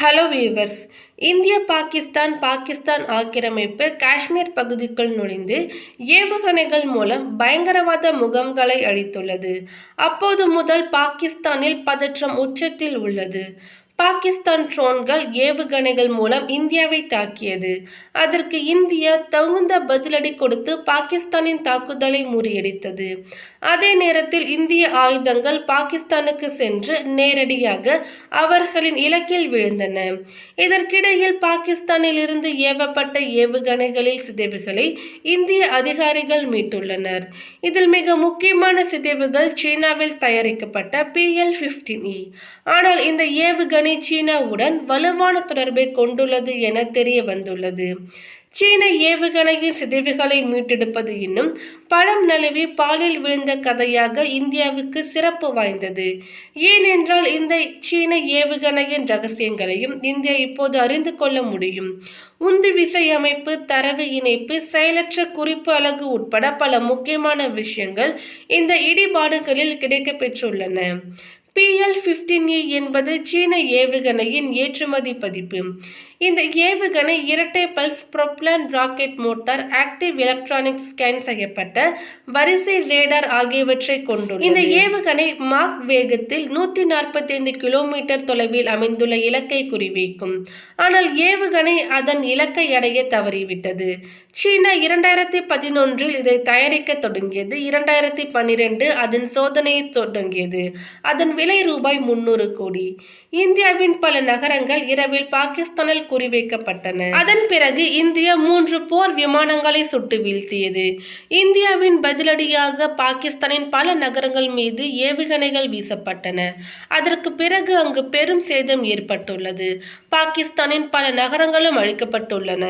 Hello viewers இந்திய பாகிஸ்தான் பாகிஸ்தான் ஆக்கிரமிப்பு காஷ்மீர் பகுதிக்குள் நுழைந்து ஏவுகணைகள் மூலம் பயங்கரவாத முகாம்களை அழித்துள்ளது. அப்போது முதல் பாகிஸ்தானில் பதற்றம் உச்சத்தில் உள்ளது. பாகிஸ்தான் ட்ரோன்கள் ஏவுகணைகள் மூலம் இந்தியாவை தாக்கியது. அதற்கு இந்தியா தகுந்த பதிலடி கொடுத்து பாகிஸ்தானின் தாக்குதலை முறியடித்தது. அதே நேரத்தில் இந்திய ஆயுதங்கள் பாகிஸ்தானுக்கு சென்று நேரடியாக அவர்களின் இலக்கில் விழுந்தன. இதற்கிடையில் பாகிஸ்தானில் இருந்து ஏவப்பட்ட ஏவுகணைகளில் சிதைவுகளை இந்திய அதிகாரிகள் மீட்டுள்ளனர். இதில் மிக முக்கியமான சிதைவுகள் சீனாவில் தயாரிக்கப்பட்ட பிஎல் பிப்டீன் இ ஆனால் இந்த ஏவுகணை சீனாவுடன் வலுவான தொடர்பை கொண்டுள்ளது என தெரிய வந்துள்ளது. சீன ஏவுகணையின் சிதைவுகளை மீட்டெடுப்பது இன்னும் பழம் நழுவி பாலில் விழுந்த கதையாக இந்தியாவுக்கு சிறப்பு வாய்ந்தது. ஏனென்றால் இந்த சீன ஏவுகணையின் ரகசியங்களையும் இந்தியா இப்போது அறிந்து கொள்ள முடியும். உந்து விசை அமைப்பு தரவு இணைப்பு செயலற்ற குறிப்பு அலகு உட்பட பல முக்கியமான விஷயங்கள் இந்த இடிபாடுகளில் கிடைக்கப்பெற்றுள்ளன. பிஎல் பிப்டீன் ஏ என்பது சீன ஏவுகணையின் ஏற்றுமதி பதிப்பு. இந்த ஏவுகணை இரட்டை pulse propellant rocket motor active electronic scan செய்யப்பட்ட வரிசை ரேடார் ஆகியவற்றை கொண்டுள்ளது. இந்த ஏவுகணை மாக் வேகத்தில் நூற்றி நாற்பத்தைந்து கிலோமீட்டர் தொலைவில் அமைந்துள்ள இலக்கை குறிவைக்கும். ஆனால் ஏவுகணை அதன் இலக்கை அடைய தவறிவிட்டது. சீனா இரண்டாயிரத்தி பதினொன்றில் இதை தயாரிக்க தொடங்கியது. இரண்டாயிரத்தி பன்னிரெண்டு அதன் சோதனையை தொடங்கியது. அதன் விலை ரூபாய் முன்னூறு கோடி. இந்தியாவின் பல நகரங்கள் இரவில் பாகிஸ்தானில் குறிவைக்கப்பட்டன. அதன் பிறகு இந்தியா மூன்று போர் விமானங்களை சுட்டு வீழ்த்தியது. இந்தியாவின் பதிலடியாக பாகிஸ்தானின் பல நகரங்கள் மீது ஏவுகணைகள் வீசப்பட்டன. அதற்கு பிறகு அங்கு பெரும் சேதம் ஏற்பட்டுள்ளது. பாகிஸ்தானின் பல நகரங்களும் அழிக்கப்பட்டுள்ளன.